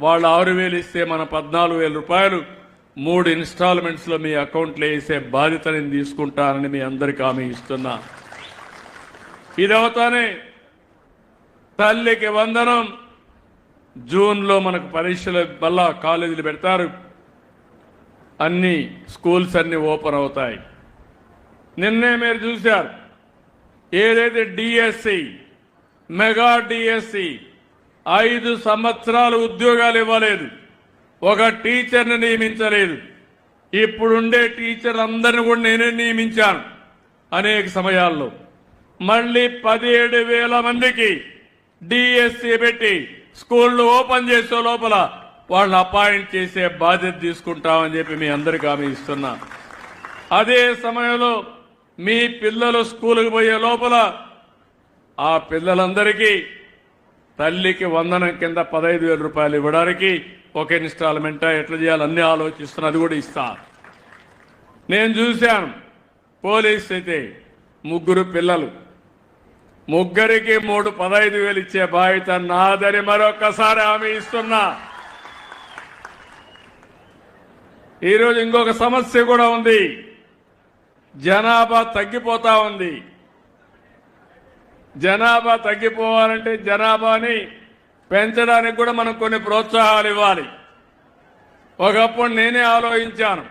వాళ్ళు ఆరు వేలు ఇస్తే మన పద్నాలుగు వేల రూపాయలు మూడు ఇన్స్టాల్మెంట్స్లో మీ అకౌంట్లో వేసే బాధ్యత నేను తీసుకుంటానని మీ అందరికీ హామీ ఇస్తున్నా. ఇది అవుతానే తల్లికి వందనం. జూన్లో మనకు పరీక్షలు మళ్ళా కాలేజీలు పెడతారు. అన్ని స్కూల్స్ అన్నీ ఓపెన్ అవుతాయి. నిన్నే మీరు చూశారు. ఏదైతే డిఎస్సి మెగా డిఎస్సి ఐదు సంవత్సరాలు ఉద్యోగాలు ఇవ్వలేదు. ఒక టీచర్ని నియమించలేదు. ఇప్పుడుండే టీచర్ అందరిని కూడా నేనే నియమించాను అనేక సమయాల్లో. మళ్ళీ పదిహేడు వేల మందికి డిఎస్సి పెట్టి స్కూళ్ళు ఓపెన్ చేసే లోపల వాళ్ళని అపాయింట్ చేసే బాధ్యత తీసుకుంటామని చెప్పి మీ అందరికీ హామీ ఇస్తున్నా. అదే సమయంలో మీ పిల్లలు స్కూల్కి పోయే లోపల ఆ పిల్లలందరికీ తల్లికి వందనం కింద పదహైదు వేల రూపాయలు ఇవ్వడానికి ఒక ఇన్స్టాల్మెంటా? ఎట్లా చేయాలి? అన్ని ఆలోచిస్తున్నా అది కూడా ఇస్తా. నేను చూశాను పోలీస్ అయితే ముగ్గురు పిల్లలు. ముగ్గురికి మూడు పదహైదు వేలు ఇచ్చే బాధ్యత నాదని మరొకసారి హామీ ఇస్తున్నా. ఈరోజు ఇంకొక సమస్య కూడా ఉంది. జనాభా తగ్గిపోతా ఉంది. జనాభా తగ్గిపోవాలంటే జనాభాని పెంచడానికి కూడా మనం కొన్ని ప్రోత్సాహాలు ఇవ్వాలి. ఒకప్పుడు నేనే ఆలోచించాను.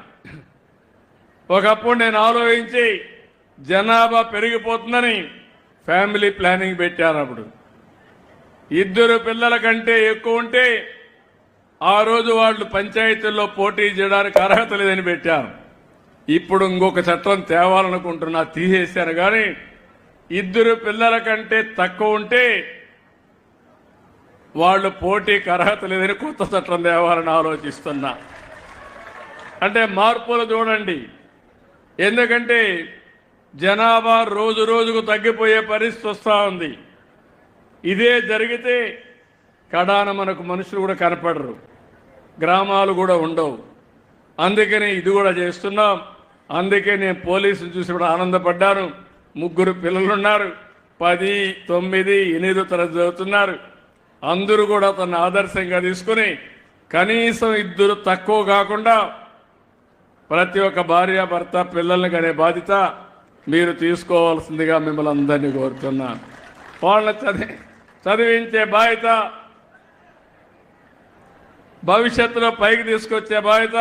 ఒకప్పుడు నేను ఆలోచించి జనాభా పెరిగిపోతుందని ఫ్యామిలీ ప్లానింగ్ పెట్టాను అప్పుడు. ఇద్దరు పిల్లల కంటే ఎక్కువ ఉంటే ఆ రోజు వాళ్ళు పంచాయతీల్లో పోటీ చేయడానికి అర్హత లేదని పెట్టాను. ఇప్పుడు ఇంకొక చట్టం తేవాలనుకుంటున్నా తీసేశాను. కానీ ఇద్దరు పిల్లల కంటే తక్కువ ఉంటే వాళ్ళు పోటీకి అర్హత లేదని కొత్త చట్టం తేవాలని ఆలోచిస్తున్నా. అంటే మార్పులు చూడండి. ఎందుకంటే జనాభా రోజు రోజుకు తగ్గిపోయే పరిస్థితి వస్తూ ఉంది. ఇదే జరిగితే కడాన మనకు మనుషులు కూడా కనపడరు. గ్రామాలు కూడా ఉండవు. అందుకని ఇది కూడా చేస్తున్నాం. అందుకే నేను పోలీసులు చూసి కూడా ఆనందపడ్డాను. ముగ్గురు పిల్లలు ఉన్నారు పది తొమ్మిది ఎనిమిదో తరగతి చదువుతున్నారు. అందరూ కూడా తన ఆదర్శంగా తీసుకుని కనీసం ఇద్దరు తక్కువ కాకుండా ప్రతి ఒక్క భార్య భర్త పిల్లల్ని కనే బాధ్యత మీరు తీసుకోవాల్సిందిగా మిమ్మల్ని అందరినీ కోరుతున్నాను వాళ్ళని చదివి చదివించే బాధ్యత భవిష్యత్తులో పైకి తీసుకొచ్చే బాధ్యత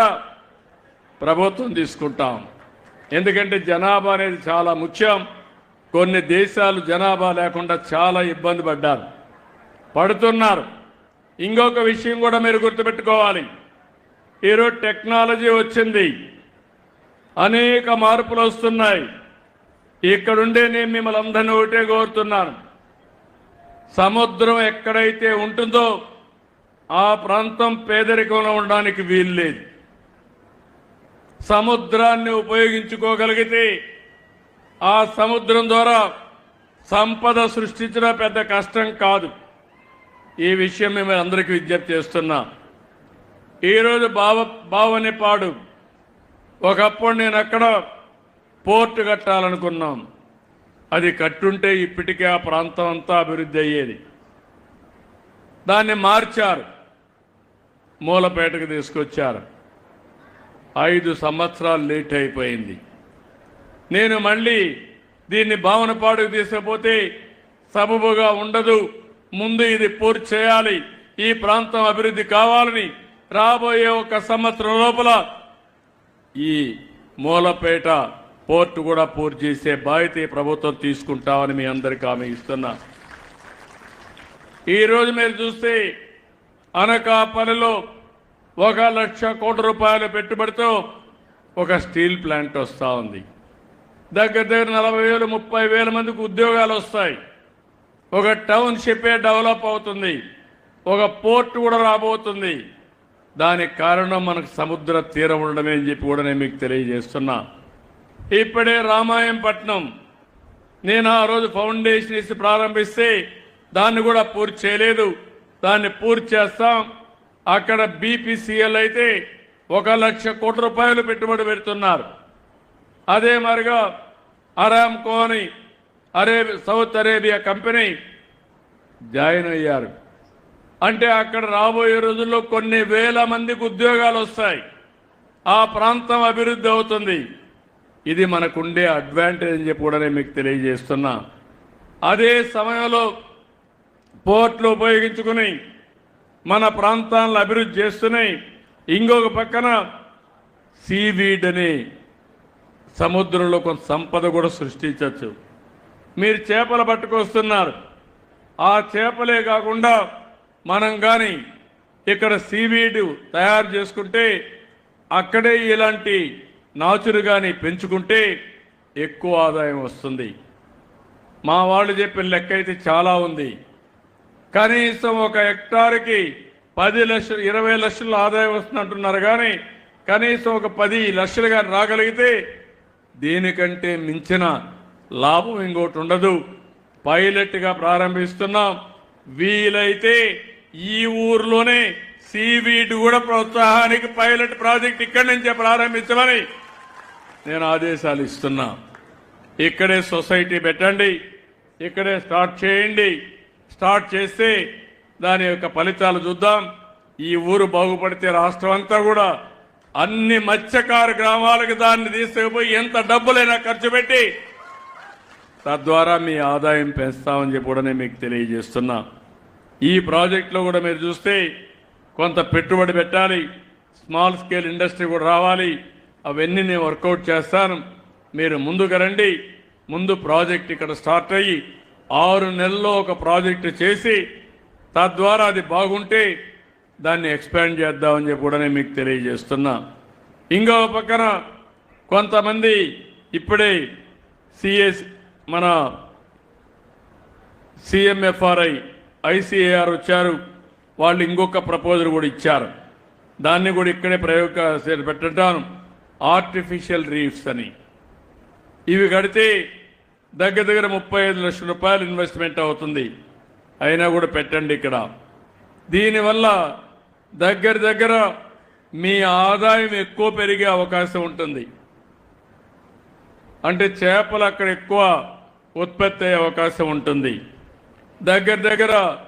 ప్రభుత్వం తీసుకుంటాం. ఎందుకంటే జనాభా అనేది చాలా ముఖ్యం. కొన్ని దేశాలు జనాభా లేకుండా చాలా ఇబ్బంది పడ్డారు. పడుతున్నారు. ఇంకొక విషయం కూడా మీరు గుర్తుపెట్టుకోవాలి. ఈరోజు టెక్నాలజీ వచ్చింది. అనేక మార్పులు వస్తున్నాయి. ఇక్కడుండే నేను మిమ్మల్ని అందరినీ ఒకటే కోరుతున్నాను. సముద్రం ఎక్కడైతే ఉంటుందో ఆ ప్రాంతం పేదరికంలో ఉండడానికి వీలు లేదు సముద్రాన్ని ఉపయోగించుకోగలిగితే ఆ సముద్రం ద్వారా సంపద సృష్టించడం పెద్ద కష్టం కాదు. ఈ విషయం మేము అందరికీ విజ్ఞప్తి చేస్తున్నా. ఈరోజు బావ బావనిపాడు ఒకప్పుడు నేను అక్కడ పోర్టు కట్టాలనుకున్నాం. అది కట్టుంటే ఇప్పటికే ఆ ప్రాంతం అంతా అభివృద్ధి అయ్యేది. దాన్ని మార్చారు. మూలపేటకు తీసుకొచ్చారు. ఐదు సంవత్సరాలు లేట్ అయిపోయింది. నేను మళ్ళీ దీన్ని భావనపాడుకు తీసుకుపోతే సబబుగా ఉండదు. ముందు ఇది పూర్తి చేయాలి. ఈ ప్రాంతం అభివృద్ధి కావాలని రాబోయే ఒక సంవత్సరం లోపల ఈ మూలపేట పోర్టు కూడా పూర్తి చేసే బాధ్యత ఈ ప్రభుత్వం తీసుకుంటామని మీ అందరికీ హామీ ఇస్తున్నా. ఈరోజు మీరు చూస్తే అనకాపల్లిలో ఒక లక్ష కోట్ల రూపాయల పెట్టుబడితో ఒక స్టీల్ ప్లాంట్ వస్తూ ఉంది. దగ్గర దగ్గర నలభై వేలు ముప్పై వేల మందికి ఉద్యోగాలు వస్తాయి. ఒక టౌన్షిపే డెవలప్ అవుతుంది. ఒక పోర్ట్ కూడా రాబోతుంది. దానికి కారణం మనకు సముద్ర తీరం ఉండడమే అని చెప్పి కూడా నేను మీకు తెలియజేస్తున్నా. ఇప్పుడే రామాయంపట్నం. నేను ఆ రోజు ఫౌండేషన్ ఇసి ప్రారంభిస్తే దాన్ని కూడా పూర్తి చేయలేదు. దాన్ని పూర్తి చేస్తాం. అక్కడ బీపీసీఎల్ అయితే ఒక లక్ష కోట్ల రూపాయలు పెట్టుబడి పెడుతున్నారు. అదే మరిగా అరామ్కో అరేబి సౌత్ అరేబియా కంపెనీ జాయిన్ అయ్యారు. అంటే అక్కడ రాబోయే రోజుల్లో కొన్ని వేల మందికి ఉద్యోగాలు వస్తాయి. ఆ ప్రాంతం అభివృద్ధి అవుతుంది. ఇది మనకుండే అడ్వాంటేజ్ అని చెప్పి కూడా నేను మీకు తెలియజేస్తున్నా. అదే సమయంలో పోర్ట్లు ఉపయోగించుకుని మన ప్రాంతాలను అభివృద్ధి చేస్తున్నాయి. ఇంకొక పక్కన సీవీడ్ అని సముద్రంలో కొంత సంపద కూడా సృష్టించవచ్చు. మీరు చేపలు పట్టుకొస్తున్నారు. ఆ చేపలే కాకుండా మనం కానీ ఇక్కడ సీవీడ్ తయారు చేసుకుంటే అక్కడే ఇలాంటి నాచురు కానీ పెంచుకుంటే ఎక్కువ ఆదాయం వస్తుంది. మా వాళ్ళు చెప్పిన లెక్క అయితే చాలా ఉంది. కనీసం ఒక హెక్టార్కి పది లక్షలు ఇరవై లక్షల ఆదాయం వస్తుందంటున్నారు కానీ కనీసం ఒక పది లక్షలు కానీ రాగలిగితే దీనికంటే మించిన లాభం ఇంకోటి ఉండదు. పైలట్గా ప్రారంభిస్తున్నాం. వీలైతే ఈ ఊర్లోనే సీవీడ్ కూడా ప్రోత్సాహానికి పైలట్ ప్రాజెక్ట్ ఇక్కడి నుంచే ప్రారంభించమని నేను ఆదేశాలు ఇస్తున్నా. ఇక్కడే సొసైటీ పెట్టండి. ఇక్కడే స్టార్ట్ చేయండి. స్టార్ట్ చేస్తే దాని యొక్క ఫలితాలు చూద్దాం. ఈ ఊరు బాగుపడితే రాష్ట్రం అంతా కూడా అన్ని మత్స్యకారు గ్రామాలకు దాన్ని తీసుకుపోయి ఎంత డబ్బులైనా ఖర్చు పెట్టి తద్వారా మీ ఆదాయం పెంచుతామని చెప్పి కూడా నేను మీకు తెలియజేస్తున్నా. ఈ ప్రాజెక్టులో కూడా మీరు చూస్తే కొంత పెట్టుబడి పెట్టాలి స్మాల్ స్కేల్ ఇండస్ట్రీ కూడా రావాలి అవన్నీ నేను వర్కౌట్ చేస్తాను. మీరు ముందుకు రండి ముందు ప్రాజెక్ట్ ఇక్కడ స్టార్ట్ అయ్యి ఆరు నెలల్లో ఒక ప్రాజెక్టు చేసి తద్వారా అది బాగుంటే దాన్ని ఎక్స్పాండ్ చేద్దామని చెప్పి కూడా నేను మీకు తెలియజేస్తున్నా. ఇంకో పక్కన కొంతమంది ఇప్పుడే సిఎస్ మన సిఎంఎఫ్ఆర్ఐ ఐసిఏఆర్ వచ్చారు. వాళ్ళు ఇంకొక ప్రపోజల్ కూడా ఇచ్చారు. దాన్ని కూడా ఇక్కడే ప్రయోగ పెట్టడం ఆర్టిఫిషియల్ రీఫ్స్ అని. ఇవి కడితే దగ్గర దగ్గర ముప్పై ఐదు లక్షల రూపాయలు ఇన్వెస్ట్మెంట్ అవుతుంది. అయినా కూడా పెట్టండి ఇక్కడ. దీనివల్ల దగ్గర దగ్గర మీ ఆదాయం ఎక్కువ పెరిగే అవకాశం ఉంటుంది. అంటే చేపలు అక్కడ ఎక్కువ ఉత్పత్తి అయ్యే అవకాశం ఉంటుంది. దగ్గర దగ్గర